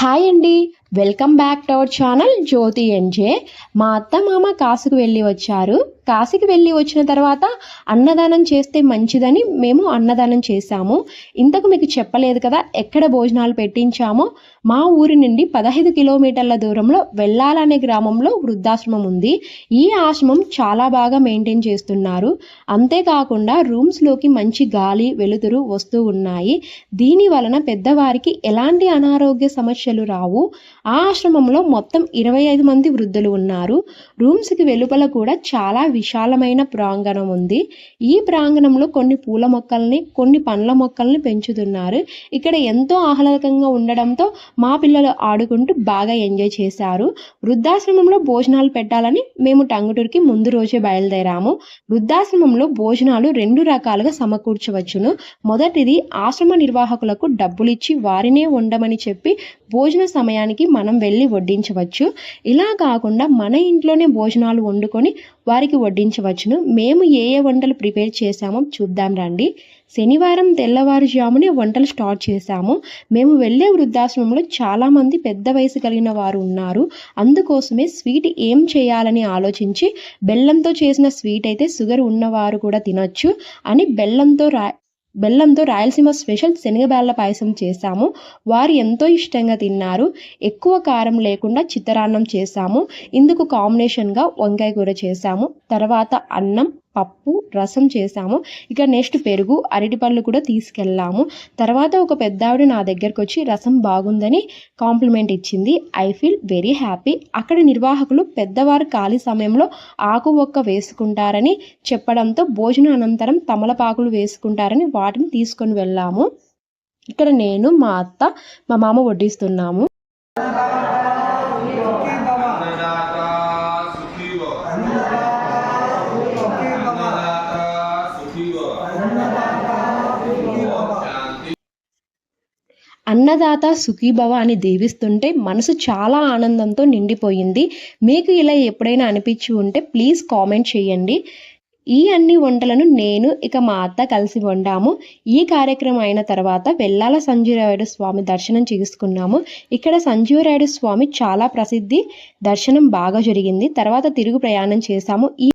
Hi అండి. Welcome back to our channel Jyothi NJ మా అత్త మామ కాశీకి వెళ్ళి వచ్చారు. కాశీకి వెళ్ళి వచ్చిన తర్వాత అన్నదానం చేస్తే మంచిదని మేము అన్నదానం చేశాము. ఇంతకు మీకు చెప్పలేదు కదా ఎక్కడ భోజనాలు పెట్టించామో? మా ఊరి నుండి పదహైదు కిలోమీటర్ల దూరంలో వెళ్ళాలనే గ్రామంలో వృద్ధాశ్రమం ఉంది. ఈ ఆశ్రమం చాలా బాగా మెయింటైన్ చేస్తున్నారు. అంతేకాకుండా రూమ్స్లోకి మంచి గాలి వెలుతురు వస్తూ ఉన్నాయి. దీని వలన పెద్దవారికి ఎలాంటి అనారోగ్య సమస్యలు రావు. ఆ ఆశ్రమంలో మొత్తం ఇరవై ఐదు మంది వృద్ధులు ఉన్నారు. రూమ్స్కి వెలుపల కూడా చాలా విశాలమైన ప్రాంగణం ఉంది. ఈ ప్రాంగణంలో కొన్ని పూల మొక్కల్ని కొన్ని పండ్ల మొక్కల్ని పెంచుతున్నారు. ఇక్కడ ఎంతో ఆహ్లాదకంగా ఉండడంతో మా పిల్లలు ఆడుకుంటూ బాగా ఎంజాయ్ చేశారు. వృద్ధాశ్రమంలో భోజనాలు పెట్టాలని మేము టంగుటూరుకి ముందు రోజే బయలుదేరాము. వృద్ధాశ్రమంలో భోజనాలు రెండు రకాలుగా సమకూర్చవచ్చును. మొదటిది ఆశ్రమ నిర్వాహకులకు డబ్బులిచ్చి వారినే ఉండమని చెప్పి భోజన సమయానికి మనం వెళ్ళి వడ్డించవచ్చు. ఇలా కాకుండా మన ఇంట్లోనే భోజనాలు వండుకొని వారికి వడ్డించవచ్చును. మేము ఏ ఏ వంటలు ప్రిపేర్ చేశామో చూద్దాం రండి. శనివారం తెల్లవారుజామునే వంటలు స్టార్ట్ చేశాము. మేము వెళ్ళే వృద్ధాశ్రమంలో చాలామంది పెద్ద వయసు కలిగిన వారు ఉన్నారు. అందుకోసమే స్వీట్ ఏం చేయాలని ఆలోచించి బెల్లంతో చేసిన స్వీట్ అయితే షుగర్ ఉన్నవారు కూడా తినొచ్చు అని బెల్లంతో రా బెల్లంతో రాయలసీమ స్పెషల్ శనగబేళ్ళ పాయసం చేశాము. వారు ఎంతో ఇష్టంగా తిన్నారు. ఎక్కువ కారం లేకుండా చిత్తరాన్నం చేశాము. ఇందుకు కాంబినేషన్గా వంకాయ కూర చేశాము. తర్వాత అన్నం పప్పు రసం చేసాము ఇక నెక్స్ట్ పెరుగు అరటిపళ్ళు కూడా తీసుకెళ్ళాము. తర్వాత ఒక పెద్ద ఆవిడ నా దగ్గరకు వచ్చి రసం బాగుందని కాంప్లిమెంట్ ఇచ్చింది. I feel very happy. అక్కడ నిర్వాహకులు పెద్దవారు ఖాళీ సమయంలో ఆకు ఒక్క వేసుకుంటారని చెప్పడంతో భోజనం అనంతరం తమలపాకులు వేసుకుంటారని వాటిని తీసుకొని వెళ్ళాము. ఇక్కడ నేను మా అత్త మా మామ వడ్డిస్తున్నాము. అన్నదాత సుఖీభవ అని దీవిస్తుంటే మనసు చాలా ఆనందంతో నిండిపోయింది. మీకు ఇలా ఎప్పుడైనా అనిపించి ఉంటే ప్లీజ్ కామెంట్ చేయండి. ఈ అన్ని వంటలను నేను ఇక మా అత్త కలిసి వండాము. ఈ కార్యక్రమం అయిన తర్వాత వెల్లాల సంజీవరాయుడు స్వామి దర్శనం చేసుకున్నాము. ఇక్కడ సంజీవరాయుడు స్వామి చాలా ప్రసిద్ధి దర్శనం బాగా జరిగింది. తర్వాత తిరుగు ప్రయాణం చేశాము. ఈ